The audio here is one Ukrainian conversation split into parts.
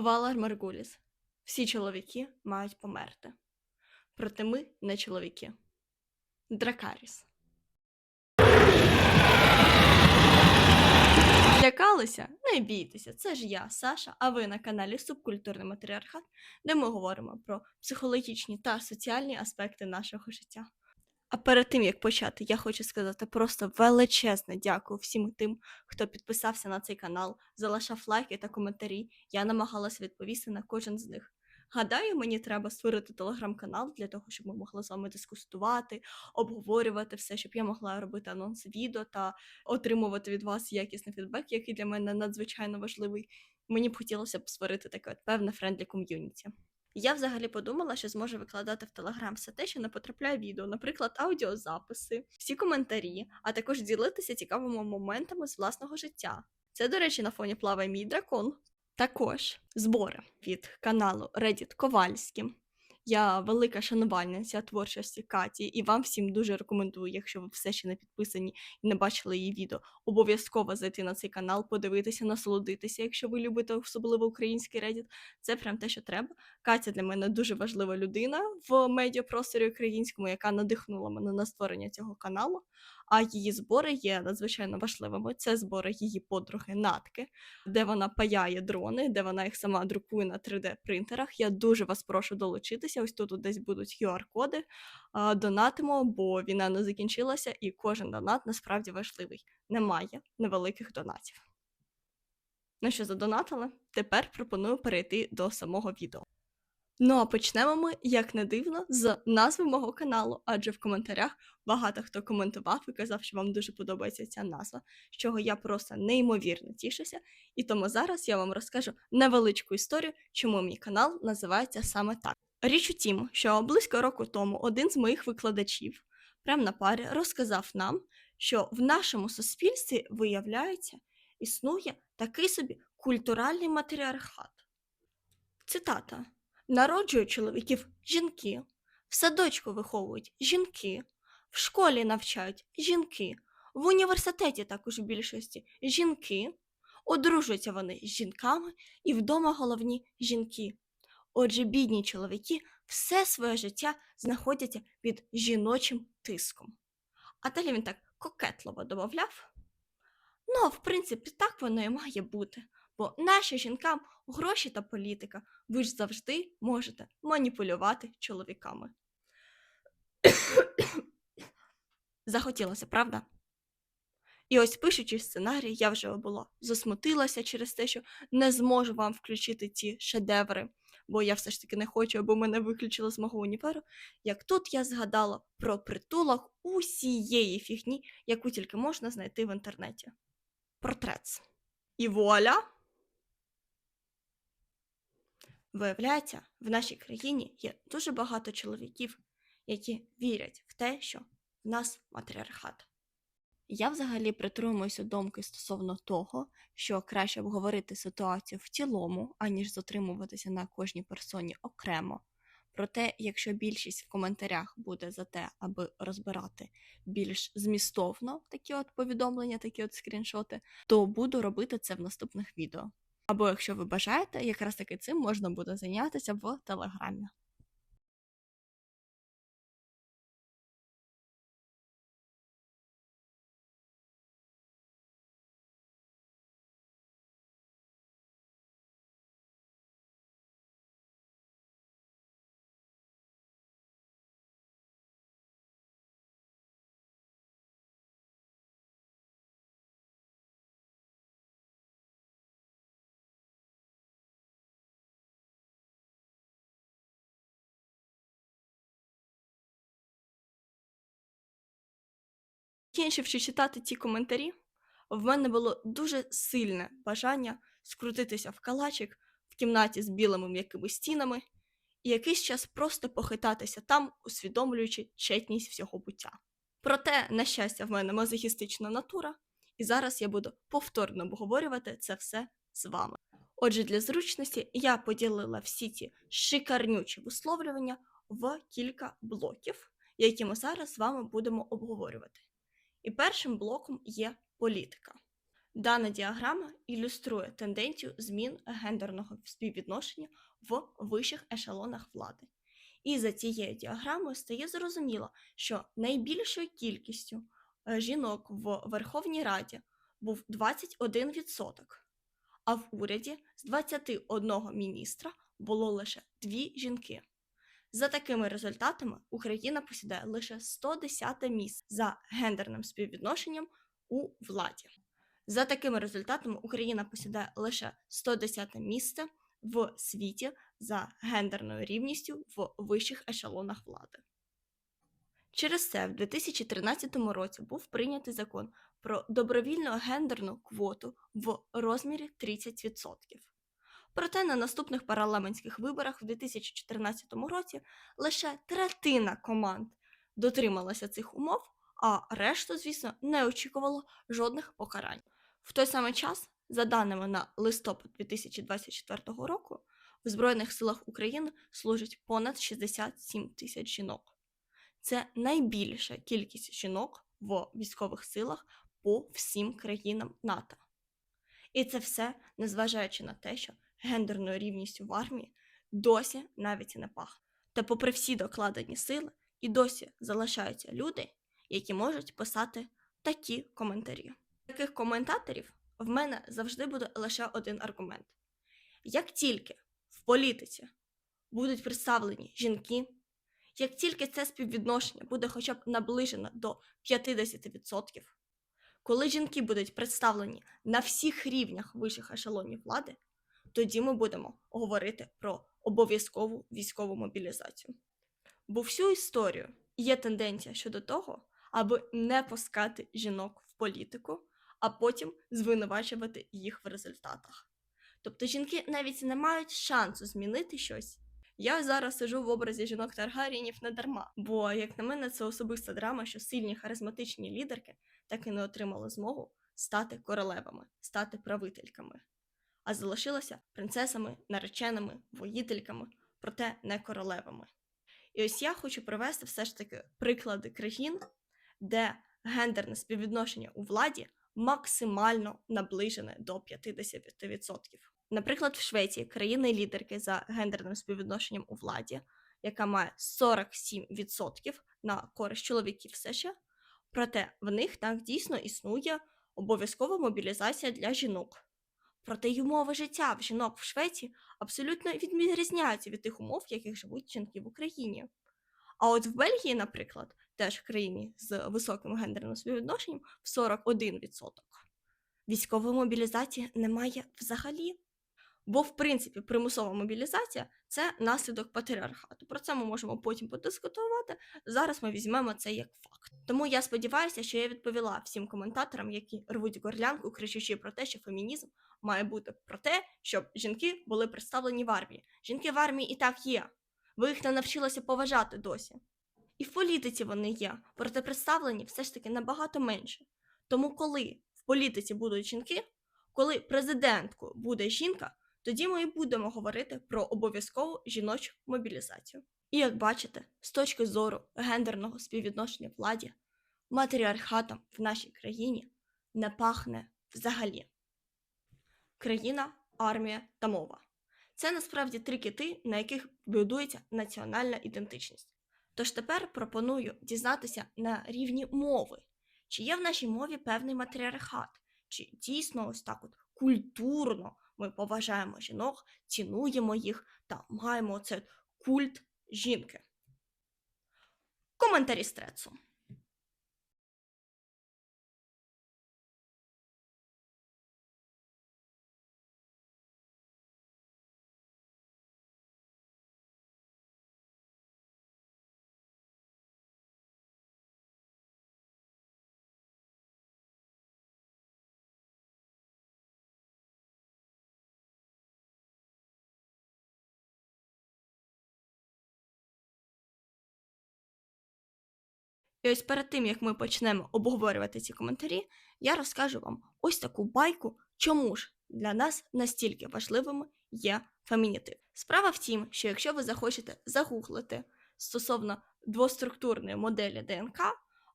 Валар Маргуліс. Всі чоловіки мають померти. Проте ми не чоловіки. Дракаріс. Лякалися? Не бійтеся, це ж я, Саша, а ви на каналі Субкультурний матріархат, де ми говоримо про психологічні та соціальні аспекти нашого життя. А перед тим як почати, я хочу сказати просто величезне дякую всім тим, хто підписався на цей канал, залишав лайки та коментарі. Я намагалася відповісти на кожен з них. Гадаю, мені треба створити телеграм-канал для того, щоб ми могли з вами дискусувати, обговорювати все, щоб я могла робити анонс відео та отримувати від вас якісний фідбек, який для мене надзвичайно важливий. Мені б хотілося б створити таке певне френдлі ком'юніті. Я взагалі подумала, що зможу викладати в Телеграм все те, що не потрапляє відео, наприклад, аудіозаписи, всі коментарі, а також ділитися цікавими моментами з власного життя. Це, до речі, на фоні плаває мій дракон. Також збори від каналу Reddit Ковальські. Я велика шанувальниця творчості Каті, і вам всім дуже рекомендую, якщо ви все ще не підписані і не бачили її відео, обов'язково зайти на цей канал, подивитися, насолодитися, якщо ви любите особливо український Reddit. Це прям те, що треба. Катя для мене дуже важлива людина в медіапросторі українському, яка надихнула мене на створення цього каналу. А її збори є надзвичайно важливими. Це збори її подруги Натки, де вона паяє дрони, де вона їх сама друкує на 3D-принтерах. Я дуже вас прошу долучитися. Ось тут десь будуть QR-коди. Донатимо, бо війна не закінчилася, і кожен донат насправді важливий. Немає невеликих донатів. Ну що, задонатили? Тепер пропоную перейти до самого відео. Ну а почнемо ми, як не дивно, з назви мого каналу, адже в коментарях багато хто коментував і казав, що вам дуже подобається ця назва, з чого я просто неймовірно тішуся. І тому зараз я вам розкажу невеличку історію, чому мій канал називається саме так. Річ у тім, що близько року тому один з моїх викладачів прямо на парі розказав нам, що в нашому суспільстві, виявляється, існує такий собі культуральний матріархат. Цитата. Народжують чоловіків жінки, в садочку виховують жінки, в школі навчають жінки, в університеті також в більшості жінки, одружуються вони з жінками і вдома головні жінки. Отже, бідні чоловіки все своє життя знаходяться під жіночим тиском. А далі він так кокетливо додавав. Ну, в принципі, так воно і має бути. Бо нашим жінкам гроші та політика, ви ж завжди можете маніпулювати чоловіками. Захотілося, правда? І ось пишучи сценарій, я вже була засмутилася через те, що не зможу вам включити ці шедеври, бо я все ж таки не хочу, аби мене виключили з мого універу. Як тут я згадала про притулок усієї фігні, яку тільки можна знайти в інтернеті. Портрет. І вуаля! Виявляється, в нашій країні є дуже багато чоловіків, які вірять в те, що в нас матріархат. Я взагалі притримуюся думки стосовно того, що краще обговорити ситуацію в цілому, аніж затримуватися на кожній персоні окремо. Проте, якщо більшість в коментарях буде за те, аби розбирати більш змістовно такі от повідомлення, такі от скріншоти, то буду робити це в наступних відео. Або якщо ви бажаєте, якраз таки цим можна буде зайнятися в телеграмі. Кінчивши читати ті коментарі, в мене було дуже сильне бажання скрутитися в калачик в кімнаті з білими м'якими стінами і якийсь час просто похитатися там, усвідомлюючи четність всього буття. Проте, на щастя, в мене мазохістична натура, і зараз я буду повторно обговорювати це все з вами. Отже, для зручності я поділила всі ці шикарнючі висловлювання в кілька блоків, які ми зараз з вами будемо обговорювати. І першим блоком є політика. Дана діаграма ілюструє тенденцію змін гендерного співвідношення в вищих ешелонах влади. І за цією діаграмою стає зрозуміло, що найбільшою кількістю е, жінок в Верховній Раді був 21%, а в уряді з 21 міністра було лише дві жінки. За такими результатами Україна посідає лише 110 місце за гендерним співвідношенням у владі. За такими результатами Україна посідає лише 110 місце в світі за гендерною рівністю в вищих ешелонах влади. Через це в 2013 році був прийнятий закон про добровільну гендерну квоту в розмірі 30%. Проте на наступних парламентських виборах в 2014 році лише третина команд дотрималася цих умов, а решту, звісно, не очікувало жодних покарань. В той самий час, за даними на листопад 2024 року, в Збройних силах України служить понад 67 тисяч жінок. Це найбільша кількість жінок в військових силах по всім країнам НАТО. І це все незважаючи на те, що гендерною рівністю в армії досі навіть не пахне. Та, попри всі докладені сили, і досі залишаються люди, які можуть писати такі коментарі. Таких коментаторів в мене завжди буде лише один аргумент: як тільки в політиці будуть представлені жінки, як тільки це співвідношення буде хоча б наближено до 50%, коли жінки будуть представлені на всіх рівнях вищих ешелонів влади, тоді ми будемо говорити про обов'язкову військову мобілізацію. Бо всю історію є тенденція щодо того, аби не пускати жінок в політику, а потім звинувачувати їх в результатах. Тобто жінки навіть не мають шансу змінити щось. Я зараз сижу в образі жінок Таргаріїнів не дарма, бо, як на мене, це особиста драма, що сильні харизматичні лідерки так і не отримали змогу стати королевами, стати правительками, а залишилися принцесами, нареченими, воїтельками, проте не королевами. І ось я хочу привести все ж таки приклади країн, де гендерне співвідношення у владі максимально наближене до 50%. Наприклад, в Швеції країни лідерки за гендерним співвідношенням у владі, яка має 47% на користь чоловіків все ще. Проте в них так дійсно існує обов'язкова мобілізація для жінок. Проте й умови життя в жінок в Швеції абсолютно відрізняються від тих умов, в яких живуть жінки в Україні. А от в Бельгії, наприклад, теж в країні з високим гендерним співвідношенням в 41%. Військової мобілізації немає взагалі. Бо, в принципі, примусова мобілізація це наслідок патріархату. Про це ми можемо потім подискутувати. Зараз ми візьмемо це як факт. Тому я сподіваюся, що я відповіла всім коментаторам, які рвуть горлянку, кричучи про те, що фемінізм має бути про те, щоб жінки були представлені в армії. Жінки в армії і так є. Ви їх не навчилися поважати досі. І в політиці вони є, проте представлені все ж таки набагато менше. Тому, коли в політиці будуть жінки, коли президенткою буде жінка, тоді ми і будемо говорити про обов'язкову жіночу мобілізацію. І як бачите, з точки зору гендерного співвідношення владі, матріархатом в нашій країні не пахне взагалі. Країна, армія та мова. Це насправді три кити, на яких будується національна ідентичність. Тож тепер пропоную дізнатися на рівні мови, чи є в нашій мові певний матріархат, чи дійсно ось так от культурно ми поважаємо жінок, цінуємо їх та маємо цей культ жінки. Коментарі стрецу. І ось перед тим, як ми почнемо обговорювати ці коментарі, я розкажу вам ось таку байку, чому ж для нас настільки важливими є фемінітив. Справа в тім, що якщо ви захочете загуглити стосовно двоструктурної моделі ДНК,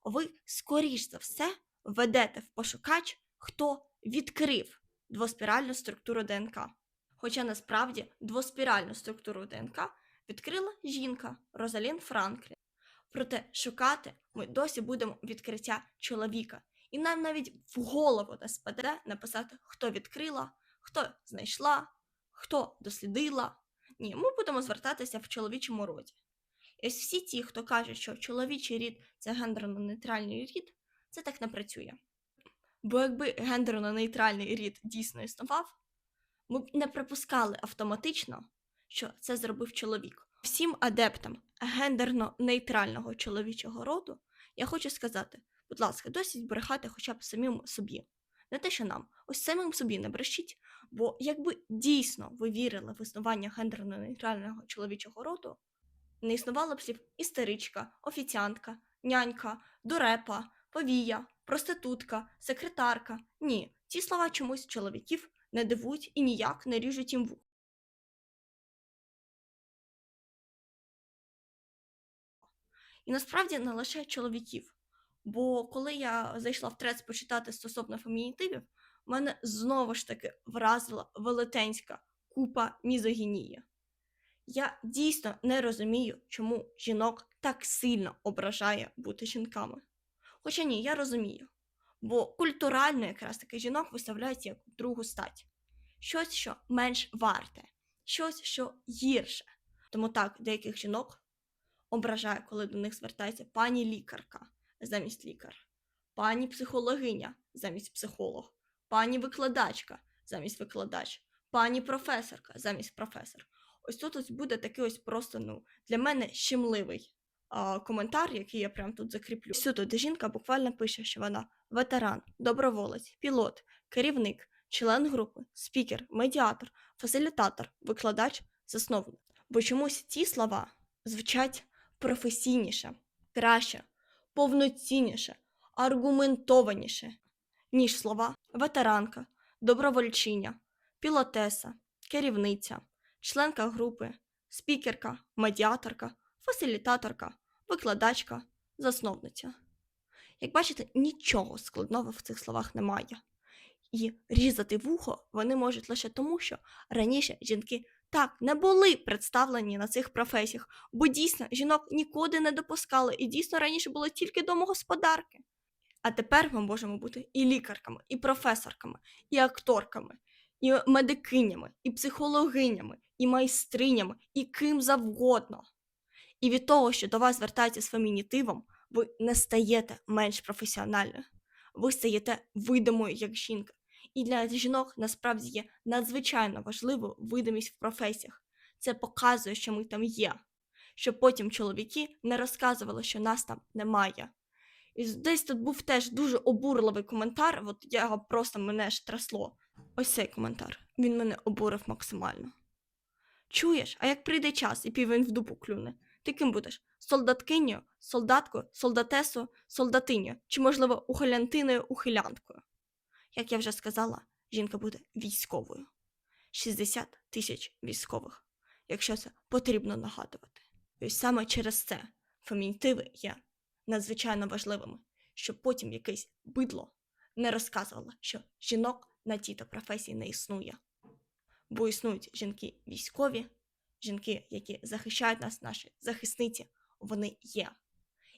ви, скоріш за все, введете в пошукач, хто відкрив двоспіральну структуру ДНК. Хоча насправді двоспіральну структуру ДНК відкрила жінка Розалін Франклін. Проте шукати ми досі будемо відкриття чоловіка, і нам навіть в голову не спаде написати, хто відкрила, хто знайшла, хто дослідила. Ні, ми будемо звертатися в чоловічому роді. І ось всі ті, хто кажуть, що чоловічий рід це гендерно-нейтральний рід, це так не працює. Бо якби гендерно-нейтральний рід дійсно існував, ми б не припускали автоматично, що це зробив чоловік. Всім адептам гендерно-нейтрального чоловічого роду я хочу сказати, будь ласка, досить брехати хоча б самим собі. Не те, що нам, ось самим собі не брешіть, бо якби дійсно ви вірили в існування гендерно-нейтрального чоловічого роду, не існувало б слів істеричка, офіціантка, нянька, дурепа, повія, проститутка, секретарка. Ні, ці слова чомусь чоловіків не дивують і ніяк не ріжуть їм вух. І насправді не лише чоловіків. Бо коли я зайшла в трец почитати стосовно фемінітивів, мене знову ж таки вразила велетенська купа мізогінії. Я дійсно не розумію, чому жінок так сильно ображає бути жінками. Хоча ні, я розумію. Бо культурально якраз таки жінок виставляють як другу стать. Щось, що менш варте, щось, що гірше. Тому так, деяких жінок ображає, коли до них звертається пані лікарка замість лікар, пані психологиня замість психолог, пані викладачка замість викладач, пані професорка замість професор. Ось тут ось буде такий ось просто ну, для мене щемливий а, коментар, який я прямо тут закріплю. Ось тут жінка буквально пише, що вона ветеран, доброволець, пілот, керівник, член групи, спікер, медіатор, фасилітатор, викладач, засновник. Бо чомусь ці слова звучать професійніше, краще, повноцінніше, аргументованіше, ніж слова ветеранка, добровольчиня, пілотеса, керівниця, членка групи, спікерка, медіаторка, фасилітаторка, викладачка, засновниця. Як бачите, нічого складного в цих словах немає. І різати вухо вони можуть лише тому, що раніше жінки так не були представлені на цих професіях, бо дійсно жінок нікуди не допускали, і дійсно раніше були тільки домогосподарки. А тепер ми можемо бути і лікарками, і професорками, і акторками, і медикинями, і психологинями, і майстринями, і ким завгодно. І від того, що до вас звертаються з фемінітивом, ви не стаєте менш професіональною. Ви стаєте видимою як жінка. І для жінок насправді є надзвичайно важливою видимість в професіях. Це показує, що ми там є, щоб потім чоловіки не розказували, що нас там немає. І десь тут був теж дуже обурливий коментар, от я його просто мене ж трясло. Ось цей коментар. Він мене обурив максимально. Чуєш, а як прийде час і півень в дупу клюне, ти ким будеш? Солдаткиню, солдаткою, солдатесою, солдатиню, чи, можливо, ухилянтиною, ухилянткою? Як я вже сказала, жінка буде військовою. 60 тисяч військових, якщо це потрібно нагадувати. І саме через це фемінітиви є надзвичайно важливими, щоб потім якесь бидло не розказувало, що жінок на тій-то професії не існує. Бо існують жінки військові, жінки, які захищають нас, наші захисниці, вони є.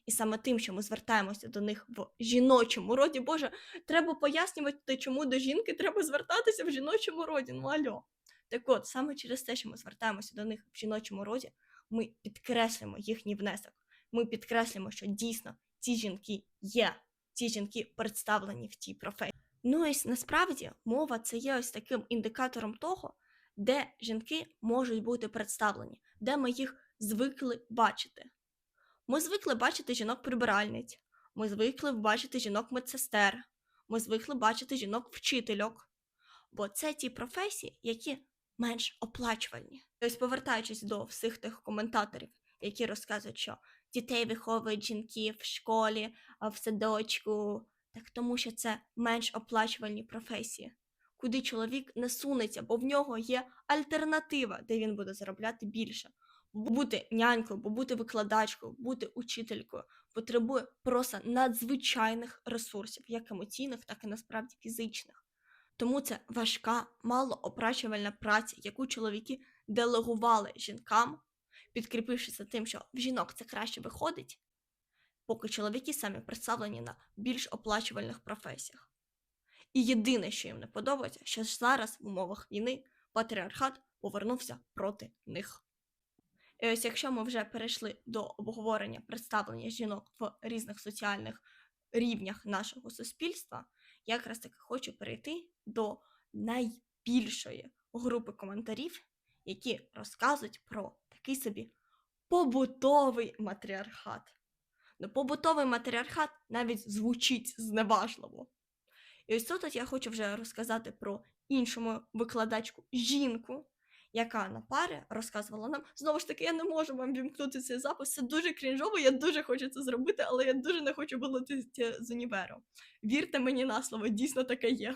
І саме тим, що ми звертаємося до них в жіночому роді, Боже, треба пояснювати, чому до жінки треба звертатися в жіночому роді. Ну альо. Так от, саме через те, що ми звертаємося до них в жіночому роді, ми підкреслюємо їхній внесок. Ми підкреслюємо, що дійсно ці жінки є, ці жінки представлені в тій професії. Ну і насправді мова це є ось таким індикатором того, де жінки можуть бути представлені, де ми їх звикли бачити. Ми звикли бачити жінок-прибиральниць, ми звикли бачити жінок-медсестер, ми звикли бачити жінок-вчительок. Бо це ті професії, які менш оплачувальні. Тобто, повертаючись до всіх тих коментаторів, які розказують, що дітей виховують жінки в школі, в садочку, так тому що це менш оплачувальні професії, куди чоловік не сунеться, бо в нього є альтернатива, де він буде заробляти більше. Бути нянькою, бо бути викладачкою, бути учителькою потребує просто надзвичайних ресурсів, як емоційних, так і насправді фізичних. Тому це важка, малооплачувальна праця, яку чоловіки делегували жінкам, підкріпившися тим, що в жінок це краще виходить, поки чоловіки самі представлені на більш оплачувальних професіях. І єдине, що їм не подобається, що зараз в умовах війни патріархат повернувся проти них. І ось якщо ми вже перейшли до обговорення представлення жінок в різних соціальних рівнях нашого суспільства, я якраз таки хочу перейти до найбільшої групи коментарів, які розказують про такий собі побутовий матріархат. Ну, побутовий матріархат навіть звучить зневажливо. І ось тут я хочу вже розказати про іншу мою викладачку жінку, яка на парі розказувала нам. Знову ж таки, я не можу вам вімкнути цей запис. Це дуже крінжово, я дуже хочу це зробити, але я дуже не хочу вилетіти з універу. Вірте мені на слово, дійсно таке є.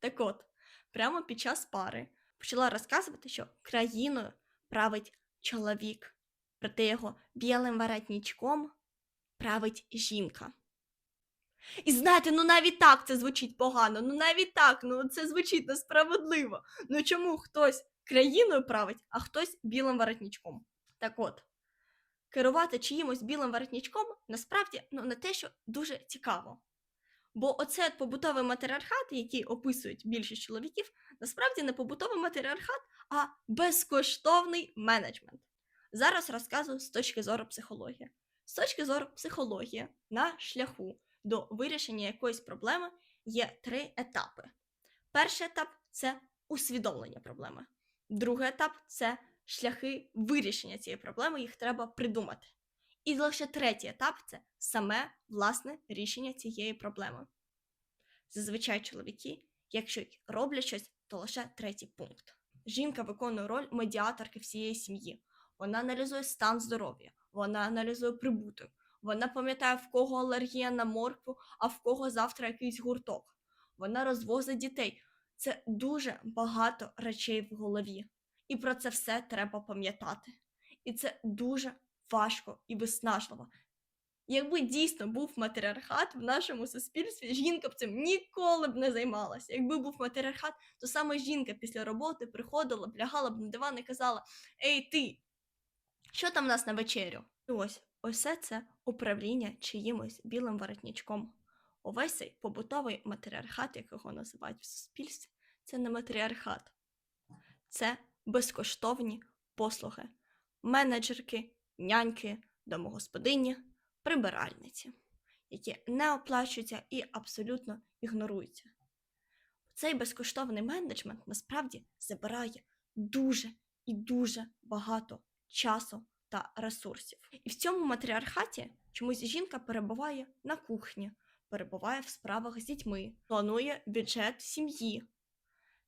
Так от, прямо під час пари почала розказувати, що країною править чоловік, проте його білим воротничком править жінка. І знаєте, ну навіть так це звучить погано, ну навіть так, ну це звучить несправедливо. Ну чому хтось країною править, а хтось білим воротничком? Так от, керувати чиїмось білим воротничком насправді ну, не те, що дуже цікаво. Бо оце побутовий матріархат, який описують більшість чоловіків, насправді не побутовий матріархат, а безкоштовний менеджмент. Зараз розказую з точки зору психології. З точки зору психології на шляху до вирішення якоїсь проблеми є три етапи. Перший етап це усвідомлення проблеми. Другий етап це шляхи вирішення цієї проблеми, їх треба придумати. І лише третій етап це саме власне рішення цієї проблеми. Зазвичай чоловіки, якщо роблять щось, то лише третій пункт. Жінка виконує роль медіаторки всієї сім'ї. Вона аналізує стан здоров'я, вона аналізує прибуток, вона пам'ятає, в кого алергія на моркву, а в кого завтра якийсь гурток. Вона розвозить дітей. Це дуже багато речей в голові. І про це все треба пам'ятати. І це дуже важко і виснажливо. Якби дійсно був матріархат в нашому суспільстві, жінка б цим ніколи б не займалася. Якби був матріархат, то саме жінка після роботи приходила б, лягала б на диван і казала: Ей, ти, що там у нас на вечерю? І ось усе це управління чиїмось білим воротничком. Увесь цей побутовий матріархат, як його називають в суспільстві, це не матріархат, це безкоштовні послуги, менеджерки, няньки, домогосподині, прибиральниці, які не оплачуються і абсолютно ігноруються. Цей безкоштовний менеджмент насправді забирає дуже і дуже багато часу та ресурсів. І в цьому матріархаті чомусь жінка перебуває на кухні, перебуває в справах з дітьми, планує бюджет сім'ї.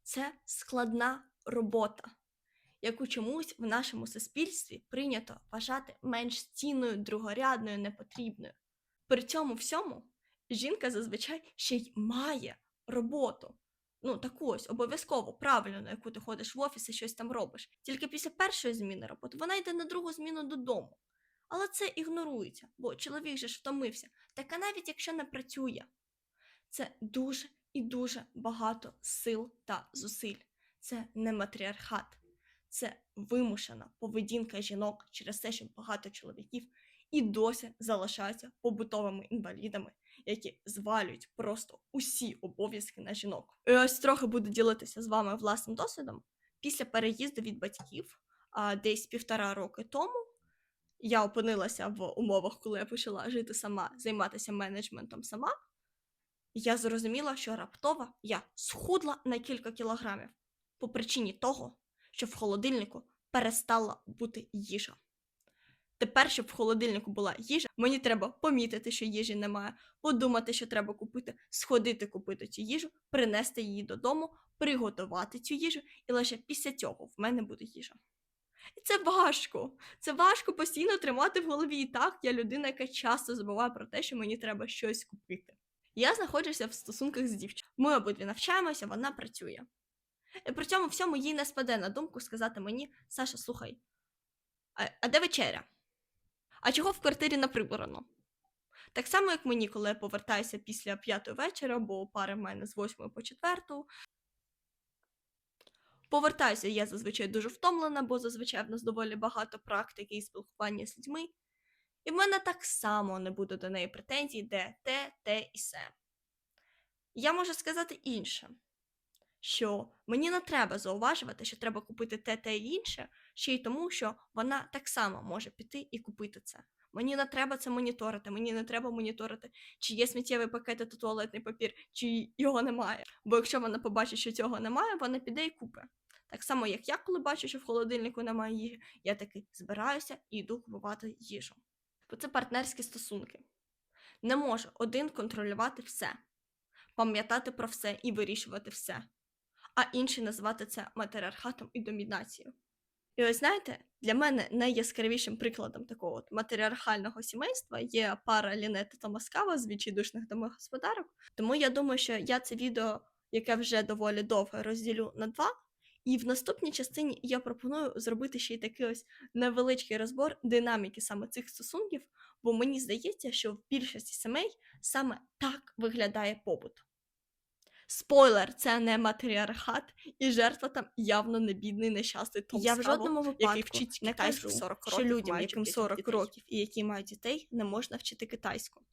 Це складна робота, яку чомусь в нашому суспільстві прийнято вважати менш цінною, другорядною, непотрібною. При цьому всьому жінка зазвичай ще й має роботу. Ну, таку ось обов'язково правильно, на яку ти ходиш в офіс і щось там робиш. Тільки після першої зміни роботи вона йде на другу зміну додому. Але це ігнорується, бо чоловік же ж втомився. А навіть якщо не працює, це дуже і дуже багато сил та зусиль. Це не матріархат, це вимушена поведінка жінок через те, що багато чоловіків і досі залишаються побутовими інвалідами, які звалюють просто усі обов'язки на жінок. І ось трохи буду ділитися з вами власним досвідом. Після переїзду від батьків, а, десь півтора роки тому, я опинилася в умовах, коли я почала жити сама, займатися менеджментом сама. Я зрозуміла, що раптово я схудла на кілька кілограмів по причині того, що в холодильнику перестала бути їжа. Тепер, щоб в холодильнику була їжа, мені треба помітити, що їжі немає, подумати, що треба купити, сходити купити цю їжу, принести її додому, приготувати цю їжу, і лише після цього в мене буде їжа. І це важко. Це важко постійно тримати в голові. І так, я людина, яка часто забуває про те, що мені треба щось купити. Я знаходжуся в стосунках з дівчиною. Ми обидві навчаємося, вона працює. І при цьому всьому їй не спаде на думку сказати мені: Саша, слухай, а, а де вечеря? А чого в квартирі не прибрано? Так само, як мені, коли я повертаюся після п'ятої вечора, бо пари в мене з восьмої по четверту, Повертаюся я зазвичай дуже втомлена, бо зазвичай в нас доволі багато практики і спілкування з людьми. І в мене так само не буде до неї претензій, де те, те і се. Я можу сказати інше, що мені не треба зауважувати, що треба купити те, те і інше, ще й тому, що вона так само може піти і купити це. Мені не треба це моніторити, мені не треба моніторити, чи є сміттєвий пакет та туалетний папір, чи його немає. Бо якщо вона побачить, що цього немає, вона піде і купить. Так само, як я, коли бачу, що в холодильнику немає їжі, я таки збираюся і йду купувати їжу. Бо це партнерські стосунки. Не може один контролювати все, пам'ятати про все і вирішувати все, а інший називати це матріархатом і домінацією. І ось знаєте, для мене найяскравішим прикладом такого от матріархального сімейства є пара Лінети та Москава з відчайдушних домогосподарок. Тому я думаю, що я це відео, яке вже доволі довге, розділю на два. І в наступній частині я пропоную зробити ще й такий ось невеличкий розбор динаміки саме цих стосунків, бо мені здається, що в більшості сімей саме так виглядає побут. Спойлер, це не матріархат, і жертва там явно не бідний нещасний Том Я в жодному який вчить не китайську кажу, 40 що людям, яким 40 40 років років і які мають дітей, не можна вчити китайську.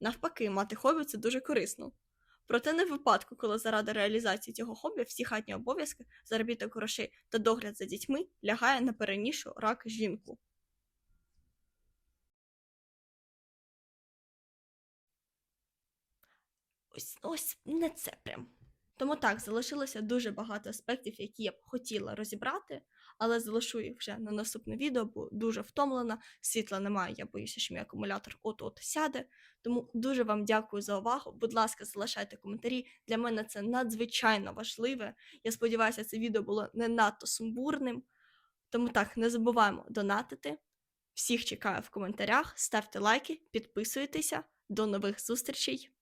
Навпаки, мати хобі це дуже корисно. Проте не в випадку, коли заради реалізації цього хобі всі хатні обов'язки, заробіток грошей та догляд за дітьми лягає на перенішу рак жінку. Ось, ось не це прям. Тому так, залишилося дуже багато аспектів, які я б хотіла розібрати, але залишу їх вже на наступне відео, бо дуже втомлена, світла немає, я боюся, що мій акумулятор от-от сяде. Тому дуже вам дякую за увагу. Будь ласка, залишайте коментарі. Для мене це надзвичайно важливе. Я сподіваюся, це відео було не надто сумбурним. Тому так, не забуваємо донатити. Всіх чекаю в коментарях, ставте лайки, підписуйтеся. До нових зустрічей!